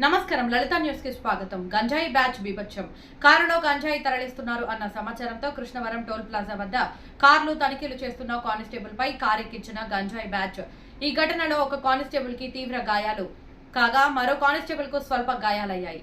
నమస్కారం. లలిత న్యూస్కి స్వాగతం. గంజాయి బ్యాచ్ బీభత్సం. కారులో గంజాయి తరలిస్తున్నారు అన్న సమాచారంతో కృష్ణవరం టోల్ ప్లాజా వద్ద కార్లు తనిఖీలు చేస్తున్న కానిస్టేబుల్ పై కారెక్కించిన గంజాయి బ్యాచ్. ఈ ఘటనలో ఒక కానిస్టేబుల్కి తీవ్ర గాయాలు కాగా మరో కానిస్టేబుల్కు స్వల్ప గాయాలయ్యాయి.